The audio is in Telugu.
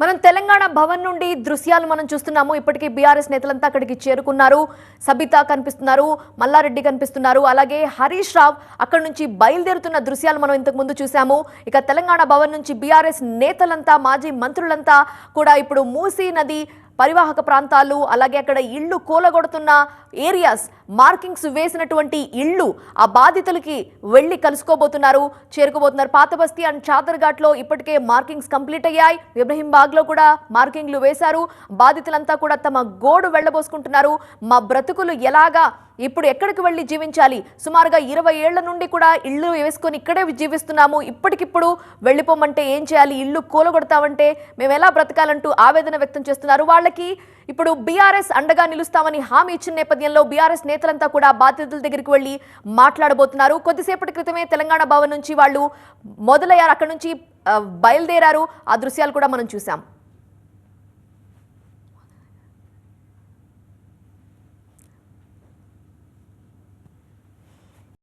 మనం తెలంగాణ భవన్ నుండి దృశ్యాలు మనం చూస్తున్నాము. ఇప్పటికీ బీఆర్ఎస్ నేతలంతా అక్కడికి చేరుకున్నారు. సబిత కనిపిస్తున్నారు మల్లారెడ్డి కనిపిస్తున్నారు. అలాగే హరీష్ రావ్ అక్కడి నుంచి బయలుదేరుతున్న దృశ్యాలు మనం ఇంతకు ముందు చూసాము ఇక తెలంగాణ భవన్ నుంచి బీఆర్ఎస్ నేతలంతా మాజీ మంత్రులంతా కూడా ఇప్పుడు మూసీ నది పరివాహక ప్రాంతాలు అలాగే అక్కడ ఇళ్ళు కూలగొడుతున్న ఏరియాస్ మార్కింగ్స్ వేసినటువంటి ఇళ్ళు ఆ బాధితులకి వెళ్ళి కలుసుకోబోతున్నారు చేరుకోబోతున్నారు. పాత బస్తీ అండ్ చాదర్ఘాట్లో ఇప్పటికే మార్కింగ్స్ కంప్లీట్ అయ్యాయి. ఇబ్రహీంబాగ్లో కూడా మార్కింగ్లు వేశారు. బాధితులంతా కూడా తమ గోడు వెళ్ళబోసుకుంటున్నారు. మా బ్రతుకులు ఎలాగా ఇప్పుడు ఎక్కడికి వెళ్ళి జీవించాలి? సుమారుగా ఇరవై ఏళ్ళ నుండి కూడా ఇళ్ళు వేసుకొని ఇక్కడే జీవిస్తున్నాము. ఇప్పటికిప్పుడు వెళ్ళిపోమంటే ఏం చేయాలి? ఇల్లు కూలగొడతామంటే మేము ఎలా బ్రతకాలంటూ ఆవేదన వ్యక్తం చేస్తున్నారు. వాళ్ళకి ఇప్పుడు బీఆర్ఎస్ అండగా నిలుస్తామని హామీ ఇచ్చిన నేపథ్యంలో బీఆర్ఎస్ నేతలంతా కూడా బాధితుల దగ్గరికి వెళ్ళి మాట్లాడబోతున్నారు. కొద్దిసేపటి క్రితమే తెలంగాణ భవన్ నుంచి వాళ్ళు మొదలయ్యారు. అక్కడ నుంచి బయలుదేరారు. ఆ దృశ్యాలు కూడా మనం చూసాం